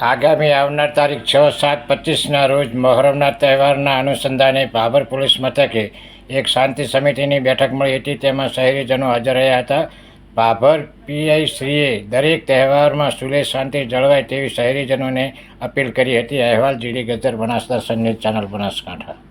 આગામી આવનાર તારીખ છ, સાત, પચીસના રોજ મહોરમના તહેવારના અનુસંધાને ભાભર પોલીસ મથકે એક શાંતિ સમિતિની બેઠક મળી હતી. તેમાં શહેરીજનો હાજર રહ્યા હતા. ભાભર પીઆઈ શ્રીએ દરેક તહેવારમાં સુલે શાંતિ જળવાય તેવી શહેરીજનોને અપીલ કરી હતી. અહેવાલ જીડી ગજર બનાસદાર સંગીત ચેનલ બનાસકાંઠા.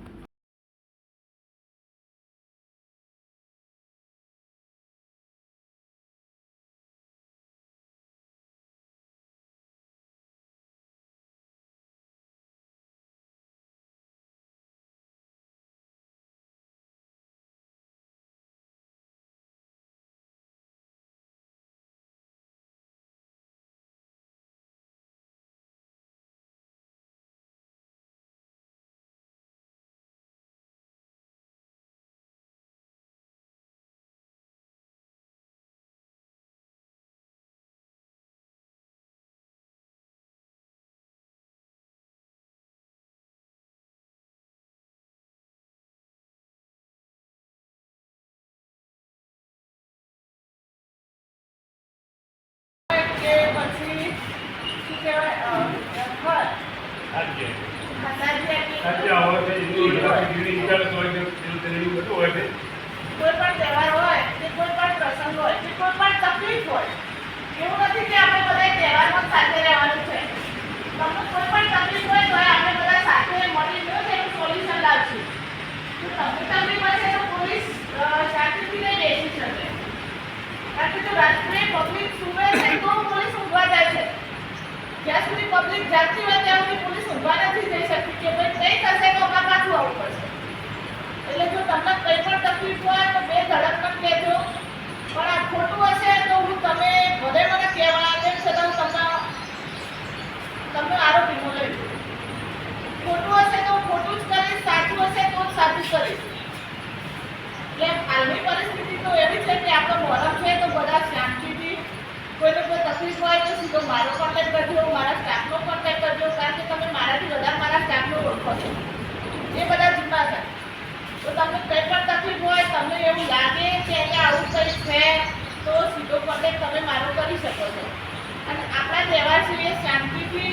કોઈ પણ તહેવાર હોય કે કોઈ પણ પ્રસંગ હોય કે કોઈ પણ તકલીફ હોય એવું નથી કે આપણે બધા તહેવારમાં સાથે રહેવાનું છે. તમને કોઈ પણ તકલીફ હોય તો આપણે બધા સાથે મળીને તેનું સોલ્યુશન લાવશું. તમને તકલીફ હશે તો પોલીસ શાંતિથી બેસી શકે. કારણ કે જો રાત્રે પબ્લિક સુવે છે તો પોલીસ ઊંઘવા જાય છે જ્યાં સુધી પબ્લિક જાગતી હોય ત્યાં સુધી પોલીસ ઊંઘવા નથી થઈ શકતી કે ભાઈ કંઈ થશે તો અમારે પાછું આવવું પડશે. એટલે જો તમને કંઈ પણ તકલીફ હોય તો બે ધડક પણ કહેજો. પણ આ ખોટું હશે તો હું તમે ભલે મને કહેવા તેમ છતાં હું તમને તમને આરોપીમાં લઈ ખોટું હશે તો ખોટું જ કરીશ, સાચું હશે તો સાચું કરીશ. એટલે હાલની પરિસ્થિતિ તો એવી છે કે આપણો મોરમ છે શકો છો. અને આપણા તહેવાર સિવાય શાંતિથી